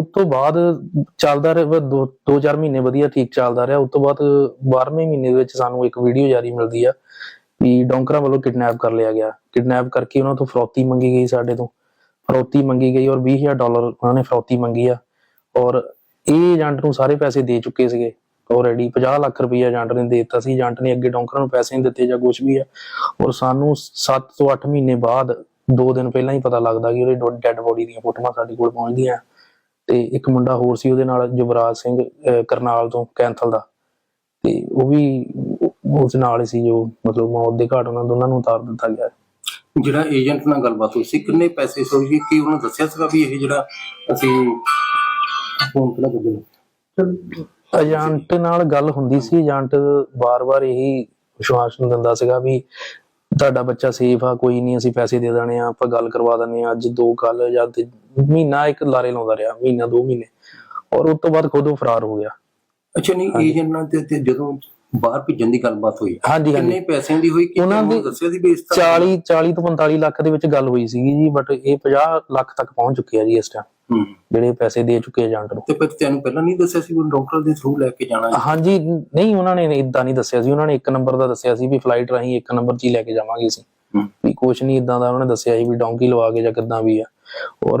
ਉਸ ਤੋਂ ਬਾਅਦ ਚੱਲਦਾ ਰਿਹਾ, ਦੋ ਦੋ ਚਾਰ ਮਹੀਨੇ ਵਧੀਆ ਠੀਕ ਚੱਲਦਾ ਰਿਹਾ, ਉਸ ਤੋਂ ਬਾਅਦ 12ਵੇਂ ਮਹੀਨੇ ਦੇ ਵਿੱਚ ਸਾਨੂੰ ਇੱਕ ਵੀਡੀਓ ਜਾਰੀ ਮਿਲਦੀ ਆ ਵੀ ਡੌਂਕਰਾਂ ਵੱਲੋਂ ਕਿਡਨੈਪ ਕਰ ਲਿਆ ਗਿਆ। ਕਿਡਨੈਪ ਕਰਕੇ ਉਹਨਾਂ ਤੋਂ ਫਰੌਤੀ ਮੰਗੀ ਗਈ ਸਾਡੇ ਤੋਂ। ਫਰੌਤੀ ਮੰਗੀ ਗਈ ਔਰ 20000 ਡਾਲਰ ਉਹਨਾਂ ਨੇ ਫਰੋਤੀ ਮੰਗੀ ਆ। ਔਰ ਇਹ ਏਜੰਟ ਨੂੰ ਸਾਰੇ ਪੈਸੇ ਦੇ ਚੁੱਕੇ ਸੀਗੇ ਆਲਰੇਡੀ 50 ਲੱਖ ਰੁਪਏ ਏਜੰਟ ਨੇ ਦੇ ਦਿੱਤਾ ਸੀ। ਏਜੰਟ ਨੇ ਅੱਗੇ ਡੌਂਕਰਾਂ ਨੂੰ ਪੈਸੇ ਨਹੀਂ ਦਿੱਤੇ ਜਾਂ ਕੁਝ ਵੀ ਆ। ਔਰ ਸਾਨੂੰ 7 ਤੋਂ 8 ਮਹੀਨੇ ਬਾਅਦ ਦੋ ਦਿਨ ਪਹਿਲਾਂ ਹੀ ਪਤਾ ਲੱਗਦਾ ਕਿ ਉਹਦੇ ਡੈੱਡ ਬੋਡੀ ਦੀਆਂ ਫੋਟੋਆਂ ਸਾਡੇ ਕੋਲ ਪਹੁੰਚਦੀਆਂ। ਤੇ ਇੱਕ ਮੁੰਡਾ ਹੋਰ ਸੀ ਉਹਦੇ ਨਾਲ ਜੁਬਰਾਜ ਸਿੰਘ ਕਰਨਾਲ ਤੋਂ ਕੈਂਥਲ ਦਾ। ਤੇ ਉਹ ਵੀ ਉਸ ਨਾਲ ਸੀ ਜੋ ਮਤਲਬ ਮੌਤ ਦੇ ਘਾਟ ਉਹਨਾਂ ਦੋਨਾਂ ਨੂੰ ਉਤਾਰ ਦਿੱਤਾ ਗਿਆ। ਜਿਹੜਾ ਏਜੰਟ ਨਾਲ ਗੱਲਬਾਤ ਹੋਈ ਸੀ ਕਿੰਨੇ ਪੈਸੇ ਸੋਚੀ ਕਿ ਉਹਨੇ ਦੱਸਿਆ ਸੀਗਾ ਵੀ ਇਹ ਜਿਹੜਾ ਅਸੀਂ ਫੋਨ ਕਿਹੜਾ ਕਰਦੇ ਏਜੰਟ ਨਾਲ ਗੱਲ ਹੁੰਦੀ ਸੀ ਏਜੰਟ ਵਾਰ-ਵਾਰ ਇਹੀ ਵਿਸ਼ਵਾਸ ਨੂੰ ਦਿੰਦਾ ਸੀਗਾ ਵੀ ਤੁਹਾਡਾ ਬੱਚਾ ਸੇਫ ਆ ਕੋਈ ਨਹੀਂ ਅਸੀਂ ਪੈਸੇ ਦੇ ਦੇਣੇ ਆ ਆਪਾਂ ਗੱਲ ਕਰਵਾ ਦਿੰਦੇ ਆ ਅੱਜ ਦੋ ਕੱਲ ਜਾਂ ਤੇ ਮਹੀਨਾ ਇੱਕ ਲਾਰੇ ਲਾਉਂਦਾ ਰਿਹਾ ਮਹੀਨਾ ਦੋ ਮਹੀਨੇ। ਔਰ ਉਸ ਤੋਂ ਬਾਅਦ ਖੁਦ ਉਹ ਫਰਾਰ ਹੋ ਗਿਆ। ਅੱਛਾ ਨਹੀਂ ਏਜੰਟ ਨਾਲ ਤੇ ਤੇ ਜਦੋਂ ਬਾਹਰ ਭੇਜਣ ਦੀ ਗੱਲਬਾਤ ਹੋਈ ਹਾਂਜੀ ਹਾਂਜੀ। ਕਿੰਨੇ ਪੈਸਿਆਂ ਦੀ ਹੋਈ ਕਿ ਉਹਨਾਂ ਦੀ ਦੱਸਿਆ ਸੀ ਤਰ੍ਹਾਂ 40 40 ਤੋਂ 45 ਲੱਖ ਦੇ ਵਿੱਚ ਗੱਲ ਹੋਈ ਸੀਗੀ ਜੀ ਬਟ ਇਹ 50 ਲੱਖ ਤੱਕ ਪਹੁੰਚ ਚੁੱਕੀ ਆ ਜੀ ਇਸ ਟਾਈਮ। ਜਿਹੜੇ ਪੈਸੇ ਦੇ ਚੁੱਕੇ ਏਜੰਟ ਨੂੰ। ਤੇ ਫਿਰ ਤੈਨੂੰ ਪਹਿਲਾਂ ਨਹੀਂ ਦੱਸਿਆ ਸੀ ਵੀ ਡਾਕਟਰ ਦੇ ਥਰੂ ਲੈ ਕੇ ਜਾਣਾ ਹੈ? ਹਾਂਜੀ ਨਹੀਂ ਉਹਨਾਂ ਨੇ ਇਦਾਂ ਨਹੀਂ ਦੱਸਿਆ ਸੀ। ਉਹਨਾਂ ਨੇ ਇੱਕ ਨੰਬਰ ਦਾ ਦੱਸਿਆ ਸੀ ਵੀ ਫਲਾਈਟ ਰਾਹੀਂ ਇੱਕ ਨੰਬਰ 'ਚ ਹੀ ਲੈ ਕੇ ਜਾਵਾਂਗੇ ਅਸੀਂ। ਵੀ ਕੁਛ ਨਹੀਂ ਇਦਾਂ ਦਾ ਉਹਨਾਂ ਨੇ ਦੱਸਿਆ ਸੀ ਵੀ ਡੌਂਕੀ ਲਵਾ ਕੇ ਜਾਂ ਕਿੱਦਾਂ ਵੀ ਆ। ਔਰ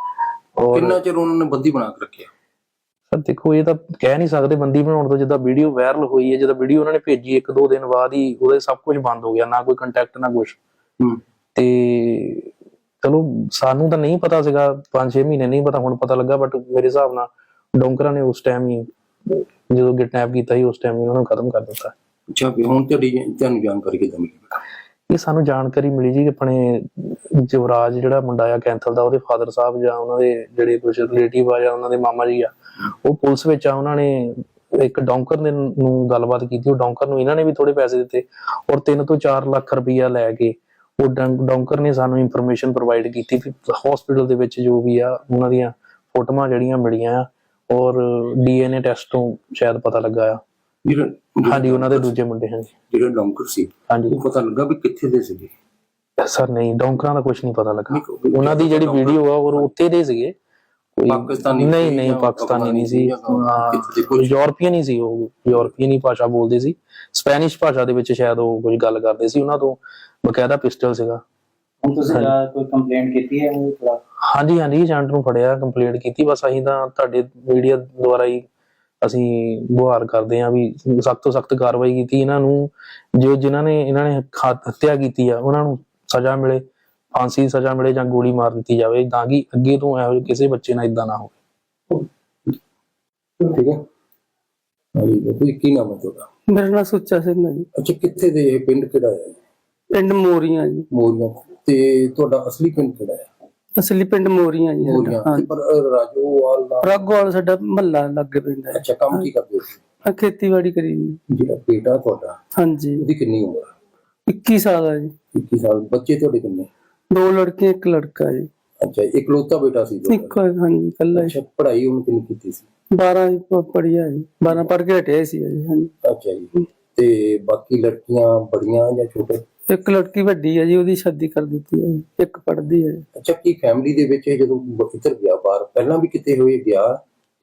ਔਰ ਕਿੰਨਾ ਚਿਰ ਉਹਨਾਂ ਨੇ ਬੰਦੀ ਬਣਾ ਕੇ ਰੱਖਿਆ? ਸਰ ਦੇਖੋ ਇਹ ਤਾਂ ਕਹਿ ਨਹੀਂ ਸਕਦੇ ਬੰਦੀ ਬਣਾਉਣ ਤੋਂ ਜਿੱਦਾਂ ਵੀਡੀਓ ਵਾਇਰਲ ਹੋਈ ਹੈ ਜਦੋਂ ਵੀਡੀਓ ਉਹਨਾਂ ਨੇ ਭੇਜੀ ਇੱਕ ਦੋ ਦਿਨ ਬਾਅਦ ਹੀ ਉਹਦੇ ਸਭ ਕੁਝ ਬੰਦ ਹੋ ਗਿਆ ਨਾ ਕੋਈ ਕੰਟੈਕਟ ਨਾ ਕੁਝ ਹੂੰ। ਤੇ ਚਲੋ ਸਾਨੂੰ ਤਾਂ ਨਹੀਂ ਪਤਾ ਸੀਗਾ 5-6 ਮਹੀਨੇ ਨਹੀਂ ਪਤਾ ਹੁਣ ਪਤਾ ਲੱਗਾ ਬਟ ਮੇਰੇ ਹਿਸਾਬ ਨਾਲ ਡੋਂਕਰਾਂ ਨੇ ਉਸ ਟਾਈਮ ਹੀ ਜਦੋਂ ਕਿਡਨੈਪ ਕੀਤਾ ਸੀ ਉਸ ਟਾਈਮ ਹੀ ਉਹਨਾਂ ਨੂੰ ਖਤਮ ਕਰ ਦਿੱਤਾ। ਅੱਛਾ ਵੀ ਹੁਣ ਤੁਹਾਡੀ ਤੁਹਾਨੂੰ ਜਾਣਕਾਰੀ ਕਿੱਦਾਂ ਮਿਲੀ? ਇਹ ਸਾਨੂੰ ਜਾਣਕਾਰੀ ਮਿਲੀ ਜੀ ਆਪਣੇ ਜਵਰਾਜ ਜਿਹੜਾ ਮੁੰਡਾ ਆ ਕੈਂਥਲ ਦਾ, ਉਹਦੇ ਫਾਦਰ ਸਾਹਿਬ ਜਾਂ ਉਹਨਾਂ ਦੇ ਜਿਹੜੇ ਕੁਝ ਰਿਲੇਟਿਵ ਆ ਜਾਂ ਉਹਨਾਂ ਦੇ ਮਾਮਾ ਜੀ ਆ, ਉਹ ਪੁਲਿਸ ਵਿੱਚ ਆ, ਉਹਨਾਂ ਨੇ ਇੱਕ ਡੌਂਕਰ ਨੇ ਨੂੰ ਗੱਲਬਾਤ ਕੀਤੀ, ਉਹ ਡੌਂਕਰ ਨੂੰ ਇਹਨਾਂ ਨੇ ਵੀ ਥੋੜੇ ਪੈਸੇ ਦਿੱਤੇ ਔਰ 3 ਤੋਂ 4 ਲੱਖ ਰੁਪਈਆ ਲੈ ਕੇ ਉਹ ਡੰ- ਡੌਂਕਰ ਨੇ ਸਾਨੂੰ ਇਨਫੋਰਮੇਸ਼ਨ ਪ੍ਰੋਵਾਈਡ ਕੀਤੀ ਕਿ ਹਸਪੀਟਲ ਦੇ ਵਿੱਚ ਜੋ ਵੀ ਆ, ਉਹਨਾਂ ਦੀਆਂ ਫੋਟੋਆਂ ਜਿਹੜੀਆਂ ਮਿਲੀਆਂ ਆ ਔਰ ਡੀਐਨਏ ਟੈਸਟ ਤੋਂ ਸ਼ਾਇਦ ਪਤਾ ਲੱਗਾ ਆ। ਜਿਹੜਾ ਹਾਂਜੀ ਉਹਨਾਂ ਦੇ ਦੂਜੇ ਮੁੰਡੇ ਹਾਂਜੀ। ਜਿਹੜਾ ਡਾਕਟਰ ਸੀ ਹਾਂਜੀ। ਉਹ ਪਤਾ ਲੱਗਾ ਵੀ ਕਿੱਥੇ ਦੇ ਸੀਗੇ? ਸਰ ਨਹੀਂ ਡੌਂਕਰਾਂ ਦਾ ਕੁਝ ਨਹੀਂ ਪਤਾ ਲੱਗਾ। ਉਹਨਾਂ ਦੀ ਜਿਹੜੀ ਵੀਡੀਓ ਆ ਉਹ ਉੱਤੇ ਦੇ ਸੀਗੇ। ਕੋਈ ਪਾਕਿਸਤਾਨੀ ਨਹੀਂ ਨਹੀਂ ਪਾਕਿਸਤਾਨੀ ਨਹੀਂ ਸੀ? ਯੂਰਪੀਅਨ ਹੀ ਸੀ ਉਹ ਯੂਰਪੀਅਨ ਹੀ ਭਾਸ਼ਾ ਬੋਲਦੇ ਸੀ। ਸਪੈਨਿਸ਼ ਭਾਸ਼ਾ ਦੇ ਵਿੱਚ ਸ਼ਾਇਦ ਉਹ ਕੁਝ ਗੱਲ ਕਰਦੇ ਸੀ ਉਹਨਾਂ ਤੋਂ ਬਕਾਇਦਾ ਪਿਸਟਲ ਸੀਗਾ। ਹੁਣ ਤੁਸੀਂ ਕੋਈ ਕੰਪਲੇਂਟ ਕੀਤੀ ਹੈ? ਉਹ ਹਾਂਜੀ ਹਾਂਜੀ ਏਜੰਟ ਨੂੰ ਫੜਿਆ ਕੰਪਲੀਟ ਕੀਤੀ। ਬਸ ਅਸੀਂ ਤਾਂ ਤੁਹਾਡੇ ਮੀਡੀਆ ਦੁਆਰਾ ਹੀ ਅਸੀਂ ਗੁਹਾਰ ਕਰਦੇ ਹਾਂ ਵੀ ਸਖਤ ਤੋਂ ਸਖਤ ਕਾਰਵਾਈ ਕੀਤੀ ਇਹਨਾਂ ਨੂੰ ਜੋ ਜਿਨ੍ਹਾਂ ਨੇ ਇਹਨਾਂ ਨੇ ਹੱਤਿਆ ਕੀਤੀ ਆ ਉਹਨਾਂ ਨੂੰ ਸਜ਼ਾ ਮਿਲੇ ਫਾਂਸੀ ਦੀ ਸਜ਼ਾ ਮਿਲੇ ਜਾਂ ਗੋਲੀ ਮਾਰ ਦਿੱਤੀ ਜਾਵੇ ਤਾਂ ਕਿ ਅੱਗੇ ਤੋਂ ਇਹੋ ਜਿਹੇ ਕਿਸੇ ਬੱਚੇ ਨਾਲ ਇਦਾਂ ਨਾ ਹੋਵੇ। ਠੀਕ ਹੈ। ਹਾਂਜੀ ਬਾਪੂ ਕੀ ਨਾਮ ਹੈ ਤੁਹਾਡਾ? ਮੇਰਾ ਨਾਮ ਸੁੱਚਾ ਸਿੰਘ ਹੈ ਜੀ। ਅੱਛਾ ਕਿੱਥੇ ਦੇ ਇਹ ਪਿੰਡ ਕਿਹੜਾ ਹੈ? ਪਿੰਡ ਮੋਰੀਆਂ ਜੀ। ਮੋਰੀਆਂ। ਤੇ ਤੁਹਾਡਾ ਅਸਲੀ ਪਿੰਡ ਕਿਹੜਾ ਹੈ? ਅਸਲੀ ਪਿੰਡ ਮੋਰੀਆਂ ਜੀ ਮੋਰੀਆਂ। ਸਾਡਾ। ਹਾਂ ਤੇ ਪਰ ਅ, ਰਾਜੋਵਾਲ ਦਾ ਰਾਗੋਵਾਲ ਸਾਡਾ ਮਹੱਲਾ ਲੱਗ ਪੈਂਦਾ ਹੈ। ਅੱਛਾ ਕੰਮ ਕੀ ਕਰਦੇ ਸੀ ਆ ਖੇਤੀਬਾੜੀ ਕਰੀ ਜੀ। ਜਿਹੜਾ ਬੇਟਾ ਤੁਹਾਡਾ ਹਾਂਜੀ। ਉਹਦੀ ਕਿੰਨੀ ਉਮਰ? ਹੈ 21 ਸਾਲ ਹੈ ਜੀ। 21 ਸਾਲ ਬੱਚੇ ਤੁਹਾਡੇ ਕਿੰਨੇ? ਦੋ ਲੜਕੀਆਂ ਇੱਕ ਲੜਕਾ ਜੀ। ਅੱਛਾ ਇਕਲੌਤਾ ਬੇਟਾ ਸੀ ਤੁਹਾਡਾ? ਇੱਕ ਹਾਂਜੀ ਕੱਲਾ ਅੱਛਾ ਪੜ੍ਹਾਈ ਉਹਨੇ ਕਿੰਨੀ ਕੀਤੀ ਸੀ? 12 ਹੀ ਪ- ਪੜ੍ਹਿਆ ਜੀ। 12 ਪੜ੍ਹ ਕੇ ਹਟਿਆ ਸੀ ਜੀ ਹਾਂਜੀ। ਅੱਛਾ ਜੀ। ਤੇ ਬਾਕੀ ਲੜਕੀਆਂ ਬੜੀਆਂ ਜਾਂ ਛੋਟੇ? ਇੱਕ ਲੜਕੀ ਵੱਡੀ ਹੈ ਜੀ ਉਹਦੀ ਸ਼ਾਦੀ ਕਰ ਦਿੱਤੀ ਹੈ। ਇੱਕ ਪੜ੍ਹਦੀ ਹੈ। ਅੱਛਾ ਕੀ ਫੈਮਿਲੀ ਦੇ ਵਿੱਚ ਇਹ ਜਦੋਂ ਇੱਧਰ ਗਿਆ ਬਾਹਰ ਪਹਿਲਾਂ ਵੀ ਕਿਤੇ ਹੋਏ ਗਿਆ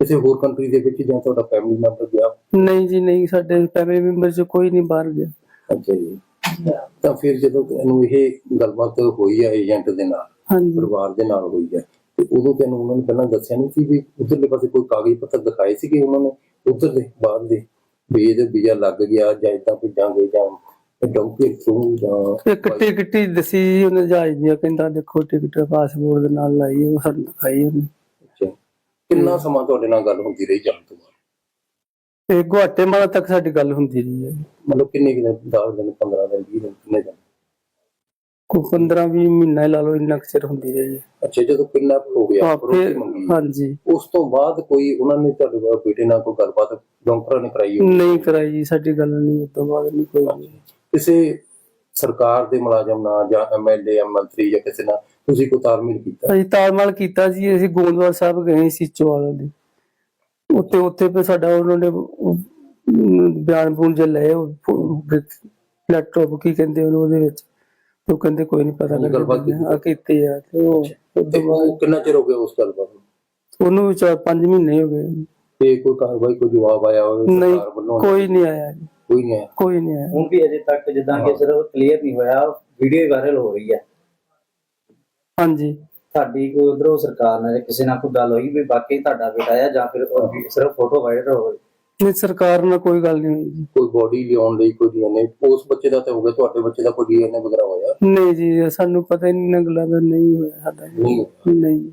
ਕਿਸੇ ਹੋਰ ਕੰਟਰੀ ਦੇ ਵਿੱਚ ਜਾਂ ਤੁਹਾਡਾ ਫੈਮਿਲੀ ਮੈਂਬਰ ਗਿਆ? ਨਹੀਂ ਜੀ ਨਹੀਂ ਸਾਡੇ ਫੈਮਿਲੀ ਮੈਂਬਰ ਚ ਕੋਈ ਨਹੀਂ ਬਾਹਰ ਗਿਆ। ਅੱਛਾ ਜੀ। ਤਾਂ ਫਿਰ ਜਦੋਂ ਤੈਨੂੰ ਇਹ ਗੱਲਬਾਤ ਹੋਈ ਹੈ ਏਜੰਟ ਦੇ ਨਾਲ ਪਰਿਵਾਰ ਦੇ ਨਾਲ ਹੋਈ ਹੈ ਤੇ ਉਦੋਂ ਤੈਨੂੰ ਉਹਨਾਂ ਨੇ ਪਹਿਲਾਂ ਦੱਸਿਆ ਨਹੀਂ ਸੀ ਵੀ ਉਧਰਲੇ ਪਾਸੇ ਕੋਈ ਕਾਗਜ਼ ਪੱਤਰ ਦਿਖਾਏ ਸੀਗੇ ਉਹਨਾਂ ਨੇ? ਉਧਰ ਦੇ ਬਾਹਰ ਦੇ ਵੀ ਇਹਦੇ ਵੀਜ਼ਾ ਲੱਗ ਗਿਆ ਜਾਂ ਇਦਾਂ ਭੇਜਾਂਗੇ ਜਾਂ ਡੌਂਕੇ ਥਰੂ ਜਾਂ ਇੱਕ ਟਿਕਟ ਹੀ ਦੱਸੀ ਜੀ ਉਹਨੇ ਜਹਾਜ਼ ਦੀ ਕਹਿੰਦਾ ਦੇਖੋ ਟਿਕਟ ਪਾਸਪੋਰਟ ਦੇ ਨਾਲ ਲਾਈ ਉਹ ਸਾਨੂੰ ਦਿਖਾਈ ਉਹਨੇ ਅੱਛਾ। ਕਿੰਨਾ ਸਮਾਂ ਤੁਹਾਡੇ ਨਾਲ ਗੱਲ ਹੁੰਦੀ ਰਹੀ ਜਾਣ ਤੋਂ ਬਾਅਦ ਤੇ ਗੁਆਟੇਮਾਲਾ ਤੱਕ ਸਾਡੀ ਗੱਲ ਹੁੰਦੀ ਰਹੀ ਹੈ। ਮਤਲਬ ਕਿੰਨੇ ਕਿੰਨੇ 10 ਦਿਨ 15 ਦਿਨ 20 ਦਿਨ ਕਿੰਨੇ ਦਿਨ ਕੋਈ 15 20 ਮਹੀਨਾ ਲਾ ਲਓ ਇੰਨਾ ਕੁ ਚਿਰ ਹੁੰਦੀ ਰਹੀ ਹੈ ਅੱਛਾ ਜਦੋਂ ਕਿੰਨਾ ਹੋ ਗਿਆ ਮੰਗੀ ਹਾਂਜੀ ਉਸ ਤੋਂ ਬਾਅਦ ਕੋਈ ਉਹਨਾਂ ਨੇ ਤੁਹਾਡੇ ਨਾਲ ਬੇਟੇ ਨਾਲ ਕੋਈ ਗੱਲਬਾਤ ਡੌਂਕਰਾਂ ਨੇ ਕਰਾਈ? ਨਹੀਂ ਕਰਾਈ ਸਾਡੀ ਗੱਲ ਨਹੀਂ ਉਸ ਤੋਂ ਬਾਅਦ ਨਹੀਂ ਕੋਈ। ਕਿਸੇ ਸਰਕਾਰ ਦੇ ਮੁਲਾਜ਼ਮ ਨਾਲ ਜਾਂ ਐਮਐਲਏ ਜਾਂ ਮੰਤਰੀ ਜਾਂ ਕਿਸੇ ਨਾਲ ਤੁਸੀਂ ਕੋਈ ਤਾਲਮੇਲ ਕੀਤਾ? ਅਸੀਂ ਤਾਲਮਾਲ ਕੀਤਾ ਸੀ ਅਸੀਂ ਗੋਂਦਵਾਲ ਸਾਹਿਬ ਗਏ ਸੀ ਚੋਵਾਲ ਦੇ। ਉੱਤੇ ਉੱਥੇ ਫਿਰ ਸਾਡਾ ਉਹਨਾਂ ਨੇ ਬਿਆਨ ਬੂਨ ਜੇ ਲਏ ਲੈਪਟਾਪ ਕੀ ਕਹਿੰਦੇ ਉਹਨੂੰ ਉਹਦੇ ਵਿੱਚ। ਉਹ ਕਹਿੰਦੇ ਕੋਈ ਨਹੀਂ ਪਤਾ ਕੀਤੀ। ਆ ਕੀਤੀ। ਆ ਤੇ ਉਹ ਕਿੰਨਾ ਚਿਰ ਹੋ ਗਿਆ ਉਸ ਗੱਲਬਾਤ ਉਹਨੂੰ ਵੀ ਚਾਰ ਪੰਜ ਮਹੀਨੇ ਹੋ ਗਏ। ਤੇ ਕੋਈ ਕਾਰਵਾਈ ਕੋਈ ਜਵਾਬ ਆਇਆ ਹੋਵੇ ਸਰਕਾਰ ਵੱਲੋਂ? ਕੋਈ ਨਹੀਂ ਆਇਆ ਜੀ, ਕੋਈ ਨਹੀਂ ਆਇਆ। ਕੋਈ ਨਹੀਂ ਆਇਆ। ਹੁਣ ਵੀ ਅਜੇ ਤੱਕ ਜਿੱਦਾਂ ਕਿ ਸਿਰਫ ਕਲੀਅਰ ਨਹੀਂ ਹੋਇਆ ਵੀਡੀਓ ਵਾਇਰਲ ਹੋ ਰਹੀ ਹੈ। ਹਾਂਜੀ। ਤੁਹਾਡੀ ਕੋਈ ਉਧਰੋਂ ਸਰਕਾਰ ਨਾਲ ਜਾਂ ਕਿਸੇ ਨਾਲ ਕੋਈ ਗੱਲ ਹੋਈ ਵੀ ਵਾਕਈ ਤੁਹਾਡਾ ਬੇਟਾ ਹੈ ਜਾਂ ਫਿਰ ਉਹ ਵੀ ਸਿਰਫ ਫੋਟੋ ਵਾਇਰਲ ਹੋ ਰਹੀ ਨਹੀਂ ਸਰਕਾਰ ਨਾਲ ਕੋਈ ਗੱਲ ਨਹੀਂ ਹੋਈ ਜੀ। ਕੋਈ ਬੋਡੀ ਲਿਆਉਣ ਲਈ ਕੋਈ ਡੀਐਨਏ ਉਸ ਬੱਚੇ ਦਾ ਤਾਂ ਹੋ ਗਿਆ ਤੁਹਾਡੇ ਬੱਚੇ ਦਾ ਕੋਈ ਡੀਐਨਏ ਵਗੈਰਾ ਹੋਇਆ? ਨਹੀਂ ਜੀ ਸਾਨੂੰ ਪਤਾ ਹੀ ਨਹੀਂ ਨਾ ਗੱਲਾਂ ਦਾ ਨਹੀਂ ਹੋਇਆ ਸਾਡਾ। ਜੀ। ਨਹੀਂ। ਨਹੀਂ।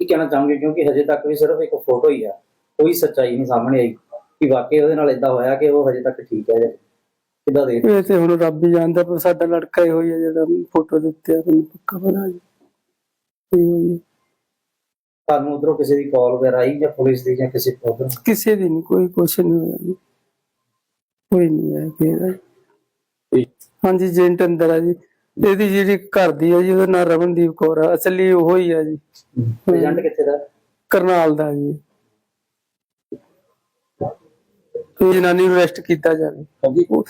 ਕੀ ਕਹਿਣਾ ਚਾਹੋਗੇ? ਕਿਉਂਕਿ ਹਜੇ ਤੱਕ ਵੀ ਸਿਰਫ ਇੱਕ ਫੋਟੋ ਹੀ ਆ ਕੋਈ ਸੱਚਾਈ ਨਹੀਂ ਸਾਹਮਣੇ ਆਈ। ਕਿ ਵਾਕਈ ਉਹਦੇ ਨਾਲ ਇਦਾਂ ਹੋਇਆ ਕਿ ਉਹ ਹਜੇ ਤੱਕ ਠੀਕ ਹੈ ਜਾਂ ਕਿੱਦਾਂ ਦੇ ਇਹ ਤੇ ਹੁਣ ਰੱਬ ਹੀ ਜਾਣਦਾ ਪਰ ਸਾਡਾ ਲੜਕਾ ਹੀ ਹੋਈ ਹੈ ਜਿਹੜਾ ਫੋਟੋ ਦੇ ਉੱਤੇ ਆ ਮੈਨੂੰ ਪੱਕਾ ਪਤਾ ਜੀ ਇਹ ਹੋਈ ਹੈ। ਤੁਹਾਨੂੰ ਉਧਰੋਂ ਕਿਸੇ ਦੀ ਕਾਲ ਵਗੈਰਾ ਆਈ ਜਾਂ ਪੁਲਿਸ ਦੀ ਜਾਂ ਕਿਸੇ ਉਧਰ ਕਿਸੇ ਦੀ ਨਹੀਂ ਕੋਈ ਕੁਛ ਨਹੀਂ ਹੋਇਆ ਜੀ। ਕੋਈ ਨਹੀਂ ਹੈ ਕਿਹਦਾ। ਹਾਂਜੀ ਜੈਂਟ ਅੰਦਰ ਆ ਜੀ। ਇਹਦੀ ਜਿਹੜੀ ਘਰ ਦੀ ਹੈ ਜੀ ਉਹਦਾ ਨਾਮ ਰਮਨਦੀਪ ਕੌਰ ਆ। ਅਸਲੀ ਉਹ ਹੀ ਆ ਜੀ। ਏਜੰਟ ਕਿੱਥੇ ਦਾ? ਕਰਨਾਲ ਦਾ ਜੀ ਇਹ ਜਨਾਨੀ ਨੂੰ ਅਰੈਸਟ ਕੀਤਾ ਜਾਵੇ। ਹਾਂਜੀ। ਉਹ-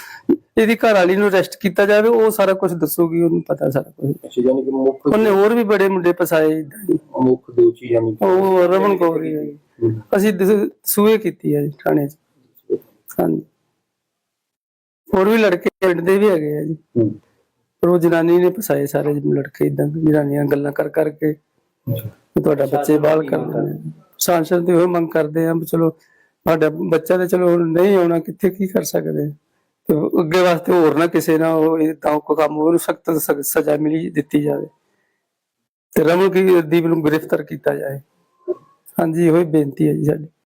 ਇਹਦੀ ਘਰ ਵਾਲੀ ਨੂੰ ਅਰੈਸਟ ਕੀਤਾ ਜਾਵੇ ਉਹ ਸਾਰਾ ਕੁਝ ਦੱਸੂਗੀ ਉਹਨੂੰ ਪਤਾ ਸਾਰਾ ਕੁਝ ਅੱਛਾ ਯਾਨੀ ਕਿ ਮੁੱਖ ਉਹਨੇ ਹੋਰ ਵੀ ਬੜੇ ਮੁੰਡੇ ਫਸਾਏ ਏਦਾਂ ਮੁੱਖ ਦੋਸ਼ੀ ਯਾਨੀ ਕਿ ਉਹ ਰਮਨ ਕੌਰ ਹੀ ਹੈ। ਜੀ ਹਮ, ਅਸੀਂ ਦਸ- ਸੂਏ ਕੀਤੀ ਹੈ ਜੀ ਥਾਣੇ 'ਚ। ਹਾਂਜੀ। ਹੋਰ ਵੀ ਲੜਕੇ ਪਿੰਡ ਦੇ ਵੀ ਹੈਗੇ ਆ ਜੀ। ਹਮ, ਪਰ ਉਹ ਜਨਾਨੀ ਨੇ ਫਸਾਏ ਸਾਰੇ ਲੜਕੇ ਇਦਾਂ ਜਨਾਨੀਆਂ ਗੱਲਾਂ ਕਰ ਕਰਕੇ। ਵੀ ਤੁਹਾਡਾ ਬੱਚੇ ਬਾਲ ਕਰਦੇ ਨੇ ਸਾਂਸਦ ਦੀ ਉਹ ਮੰਗ ਕਰਦੇ ਆ ਵੀ ਚਲੋ ਸਾਡਾ ਬੱਚਾ ਤੇ ਚਲੋ ਨਹੀਂ ਆਉਣਾ, ਕਿੱਥੇ ਕੀ ਕਰ ਸਕਦੇ? ਤੇ ਅੱਗੇ ਵਾਸਤੇ ਹੋਰ ਨਾ ਕਿਸੇ ਨਾਲ ਉਹ ਇਦਾਂ ਕੋ ਕੰਮ, ਉਹਨੂੰ ਸਖਤ ਸਜ਼ਾ ਮਿਲੀ, ਦਿੱਤੀ ਜਾਵੇ। ਤੇ ਰਮਨ ਕੀ, ਦੀਪ ਨੂੰ ਗ੍ਰਿਫਤਾਰ ਕੀਤਾ ਜਾਏ। ਹਾਂਜੀ ਇਹੋ ਬੇਨਤੀ ਹੈ ਜੀ ਸਾਡੀ।